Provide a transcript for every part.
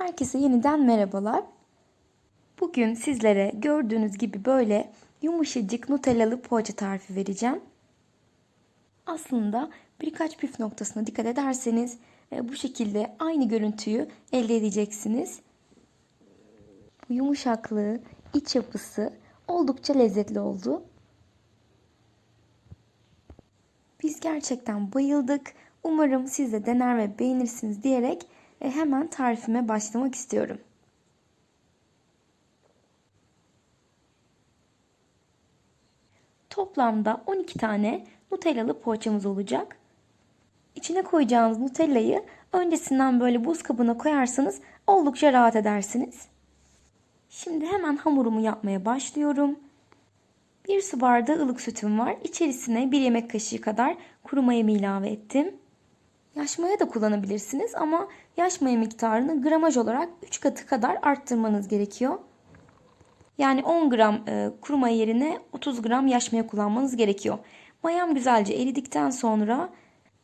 Herkese yeniden merhabalar. Bugün sizlere gördüğünüz gibi böyle yumuşacık nutellalı poğaça tarifi vereceğim. Aslında birkaç püf noktasına dikkat ederseniz e, bu şekilde aynı görüntüyü elde edeceksiniz. Bu yumuşaklığı, iç yapısı oldukça lezzetli oldu. Biz gerçekten bayıldık. Umarım siz de dener ve beğenirsiniz diyerek e, hemen tarifime başlamak istiyorum. Toplamda 12 tane nutellalı poğaçamız olacak. İçine koyacağınız nutellayı öncesinden böyle buz kabına koyarsanız oldukça rahat edersiniz. Şimdi hemen hamurumu yapmaya başlıyorum. Bir su bardağı ılık sütüm var. İçerisine bir yemek kaşığı kadar kuru mayamı ilave ettim. Yaş maya da kullanabilirsiniz ama yaş maya miktarını gramaj olarak 3 katı kadar arttırmanız gerekiyor. Yani 10 gram e, kuru maya yerine 30 gram yaş maya kullanmanız gerekiyor. Mayam güzelce eridikten sonra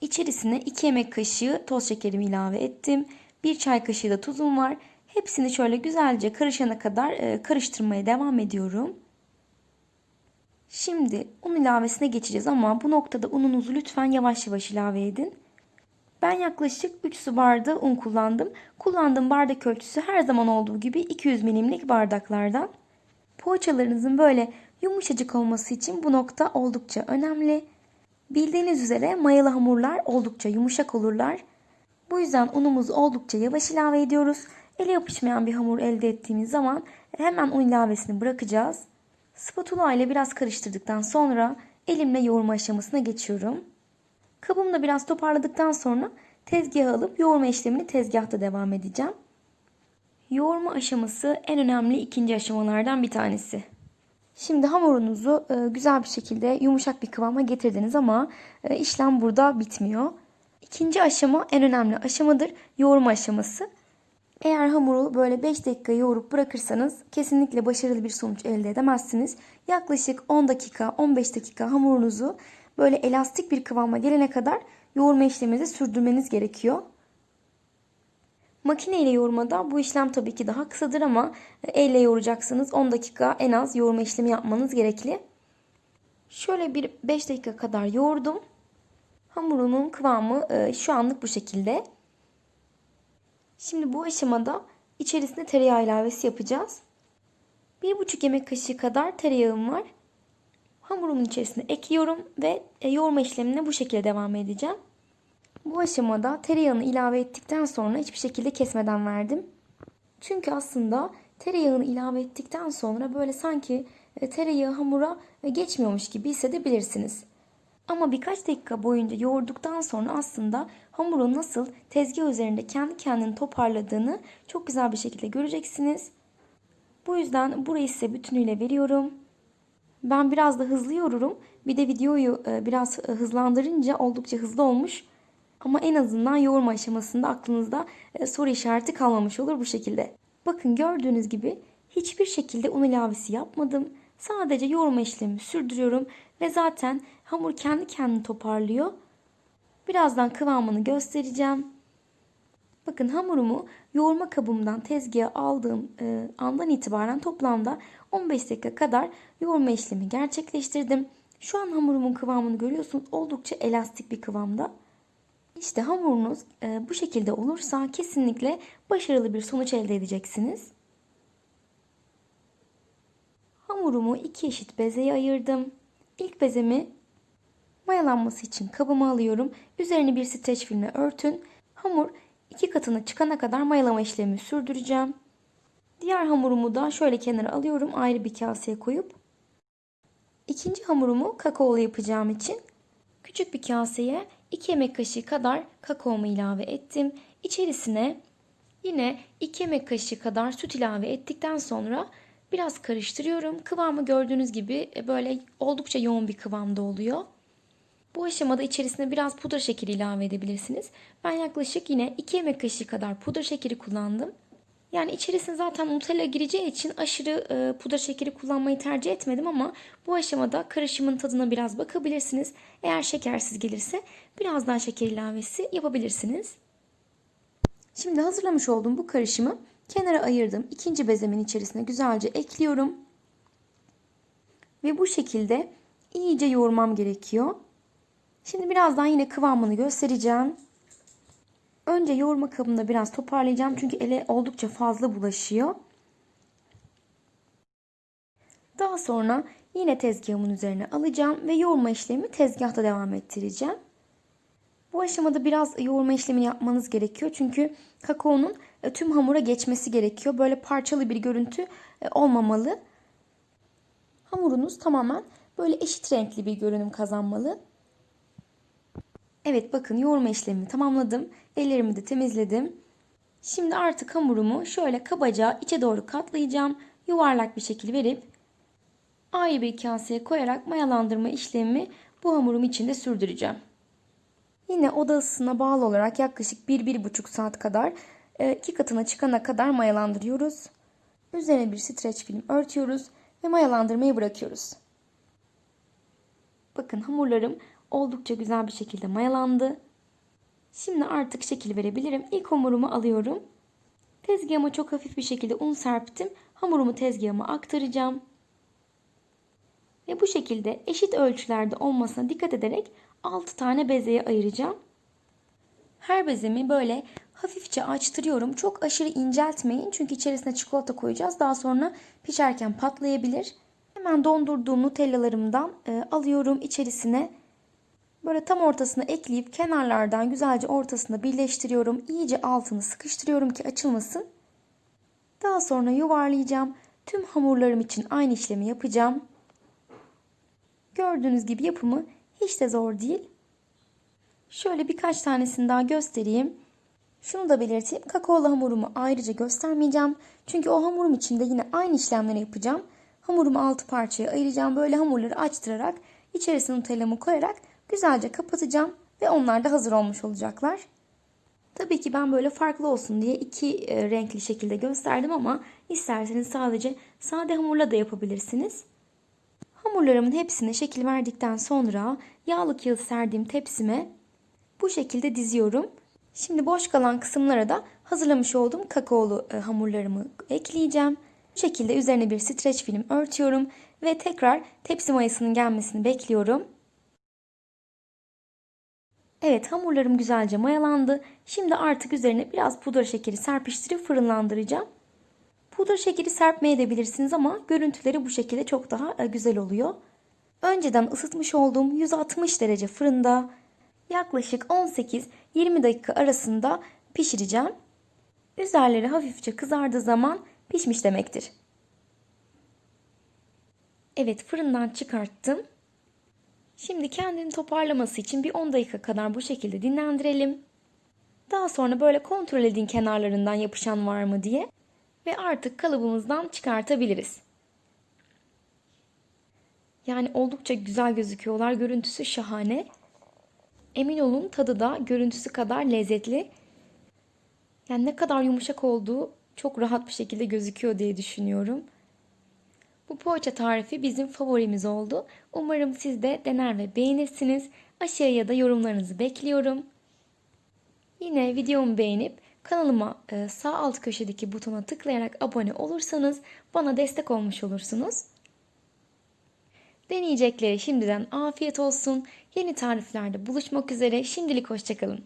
içerisine 2 yemek kaşığı toz şekerimi ilave ettim. 1 çay kaşığı da tuzum var. Hepsini şöyle güzelce karışana kadar e, karıştırmaya devam ediyorum. Şimdi un ilavesine geçeceğiz ama bu noktada ununuzu lütfen yavaş yavaş ilave edin. Ben yaklaşık 3 su bardağı un kullandım. Kullandığım bardak ölçüsü her zaman olduğu gibi 200 milimlik bardaklardan. Poğaçalarınızın böyle yumuşacık olması için bu nokta oldukça önemli. Bildiğiniz üzere mayalı hamurlar oldukça yumuşak olurlar. Bu yüzden unumuzu oldukça yavaş ilave ediyoruz. Ele yapışmayan bir hamur elde ettiğimiz zaman hemen un ilavesini bırakacağız. Spatula ile biraz karıştırdıktan sonra elimle yoğurma aşamasına geçiyorum. Kabımda biraz toparladıktan sonra tezgaha alıp yoğurma işlemini tezgahta devam edeceğim. Yoğurma aşaması en önemli ikinci aşamalardan bir tanesi. Şimdi hamurunuzu e, güzel bir şekilde yumuşak bir kıvama getirdiniz ama e, işlem burada bitmiyor. İkinci aşama en önemli aşamadır. Yoğurma aşaması. Eğer hamuru böyle 5 dakika yoğurup bırakırsanız kesinlikle başarılı bir sonuç elde edemezsiniz. Yaklaşık 10 dakika 15 dakika hamurunuzu böyle elastik bir kıvama gelene kadar yoğurma işleminizi sürdürmeniz gerekiyor. Makine ile yoğurmada bu işlem tabii ki daha kısadır ama elle yoğuracaksınız 10 dakika en az yoğurma işlemi yapmanız gerekli. Şöyle bir 5 dakika kadar yoğurdum. Hamurumun kıvamı e, şu anlık bu şekilde. Şimdi bu aşamada içerisine tereyağı ilavesi yapacağız. 1,5 yemek kaşığı kadar tereyağım var. Hamurumun içerisine ekliyorum ve e, yoğurma işlemine bu şekilde devam edeceğim. Bu aşamada tereyağını ilave ettikten sonra hiçbir şekilde kesmeden verdim. Çünkü aslında tereyağını ilave ettikten sonra böyle sanki e, tereyağı hamura e, geçmiyormuş gibi hissedebilirsiniz. Ama birkaç dakika boyunca yoğurduktan sonra aslında hamurun nasıl tezgah üzerinde kendi kendini toparladığını çok güzel bir şekilde göreceksiniz. Bu yüzden burayı size bütünüyle veriyorum. Ben biraz da hızlı yorurum. Bir de videoyu e, biraz hızlandırınca oldukça hızlı olmuş. Ama en azından yoğurma aşamasında aklınızda e, soru işareti kalmamış olur bu şekilde. Bakın gördüğünüz gibi hiçbir şekilde un ilavesi yapmadım. Sadece yoğurma işlemi sürdürüyorum ve zaten hamur kendi kendini toparlıyor. Birazdan kıvamını göstereceğim. Bakın hamurumu yoğurma kabımdan tezgaha aldığım e, andan itibaren toplamda 15 dakika kadar yoğurma işlemi gerçekleştirdim. Şu an hamurumun kıvamını görüyorsunuz. Oldukça elastik bir kıvamda. İşte hamurunuz e, bu şekilde olursa kesinlikle başarılı bir sonuç elde edeceksiniz. Hamurumu iki eşit bezeye ayırdım. İlk bezemi mayalanması için kabıma alıyorum. Üzerini bir streç filmle örtün. Hamur iki katına çıkana kadar mayalama işlemi sürdüreceğim. Diğer hamurumu da şöyle kenara alıyorum ayrı bir kaseye koyup. İkinci hamurumu kakaolu yapacağım için küçük bir kaseye 2 yemek kaşığı kadar kakaomu ilave ettim. İçerisine yine 2 yemek kaşığı kadar süt ilave ettikten sonra biraz karıştırıyorum. Kıvamı gördüğünüz gibi böyle oldukça yoğun bir kıvamda oluyor. Bu aşamada içerisine biraz pudra şekeri ilave edebilirsiniz. Ben yaklaşık yine 2 yemek kaşığı kadar pudra şekeri kullandım. Yani içerisine zaten Nutella gireceği için aşırı e, pudra şekeri kullanmayı tercih etmedim ama bu aşamada karışımın tadına biraz bakabilirsiniz. Eğer şekersiz gelirse biraz daha şeker ilavesi yapabilirsiniz. Şimdi hazırlamış olduğum bu karışımı kenara ayırdım. İkinci bezemin içerisine güzelce ekliyorum. Ve bu şekilde iyice yoğurmam gerekiyor. Şimdi birazdan yine kıvamını göstereceğim. Önce yoğurma kabında biraz toparlayacağım çünkü ele oldukça fazla bulaşıyor. Daha sonra yine tezgahımın üzerine alacağım ve yoğurma işlemi tezgahta devam ettireceğim. Bu aşamada biraz yoğurma işlemini yapmanız gerekiyor. Çünkü kakaonun e, tüm hamura geçmesi gerekiyor. Böyle parçalı bir görüntü e, olmamalı. Hamurunuz tamamen böyle eşit renkli bir görünüm kazanmalı. Evet bakın yoğurma işlemimi tamamladım. Ellerimi de temizledim. Şimdi artık hamurumu şöyle kabaca içe doğru katlayacağım. Yuvarlak bir şekil verip ayrı bir kaseye koyarak mayalandırma işlemimi bu hamurum içinde sürdüreceğim. Yine oda ısısına bağlı olarak yaklaşık 1-1,5 saat kadar e, iki katına çıkana kadar mayalandırıyoruz. Üzerine bir streç film örtüyoruz ve mayalandırmayı bırakıyoruz. Bakın hamurlarım oldukça güzel bir şekilde mayalandı. Şimdi artık şekil verebilirim. İlk hamurumu alıyorum. Tezgahıma çok hafif bir şekilde un serptim. Hamurumu tezgahıma aktaracağım. Ve bu şekilde eşit ölçülerde olmasına dikkat ederek 6 tane bezeye ayıracağım. Her bezemi böyle hafifçe açtırıyorum. Çok aşırı inceltmeyin çünkü içerisine çikolata koyacağız. Daha sonra pişerken patlayabilir. Hemen dondurduğum nutellalarımdan e, alıyorum içerisine. Böyle tam ortasına ekleyip kenarlardan güzelce ortasında birleştiriyorum. İyice altını sıkıştırıyorum ki açılmasın. Daha sonra yuvarlayacağım. Tüm hamurlarım için aynı işlemi yapacağım. Gördüğünüz gibi yapımı hiç de zor değil. Şöyle birkaç tanesini daha göstereyim. Şunu da belirteyim. Kakaolu hamurumu ayrıca göstermeyeceğim. Çünkü o hamurum içinde yine aynı işlemleri yapacağım. Hamurumu altı parçaya ayıracağım. Böyle hamurları açtırarak içerisine nutellamı koyarak güzelce kapatacağım. Ve onlar da hazır olmuş olacaklar. Tabii ki ben böyle farklı olsun diye iki e, renkli şekilde gösterdim ama isterseniz sadece sade hamurla da yapabilirsiniz. Hamurlarımın hepsine şekil verdikten sonra yağlı kağıt serdiğim tepsime bu şekilde diziyorum. Şimdi boş kalan kısımlara da hazırlamış olduğum kakaolu e, hamurlarımı ekleyeceğim. Bu şekilde üzerine bir streç film örtüyorum ve tekrar tepsi mayasının gelmesini bekliyorum. Evet hamurlarım güzelce mayalandı. Şimdi artık üzerine biraz pudra şekeri serpiştirip fırınlandıracağım. Pudra şekeri serpmeye edebilirsiniz ama görüntüleri bu şekilde çok daha e, güzel oluyor. Önceden ısıtmış olduğum 160 derece fırında yaklaşık 18-20 dakika arasında pişireceğim. Üzerleri hafifçe kızardığı zaman pişmiş demektir. Evet fırından çıkarttım. Şimdi kendini toparlaması için bir 10 dakika kadar bu şekilde dinlendirelim. Daha sonra böyle kontrol edin kenarlarından yapışan var mı diye ve artık kalıbımızdan çıkartabiliriz. Yani oldukça güzel gözüküyorlar. Görüntüsü şahane. Emin olun tadı da görüntüsü kadar lezzetli. Yani ne kadar yumuşak olduğu çok rahat bir şekilde gözüküyor diye düşünüyorum. Bu poğaça tarifi bizim favorimiz oldu. Umarım siz de dener ve beğenirsiniz. Aşağıya da yorumlarınızı bekliyorum. Yine videomu beğenip kanalıma e, sağ alt köşedeki butona tıklayarak abone olursanız bana destek olmuş olursunuz. Deneyecekleri şimdiden afiyet olsun. Yeni tariflerde buluşmak üzere. Şimdilik hoşçakalın.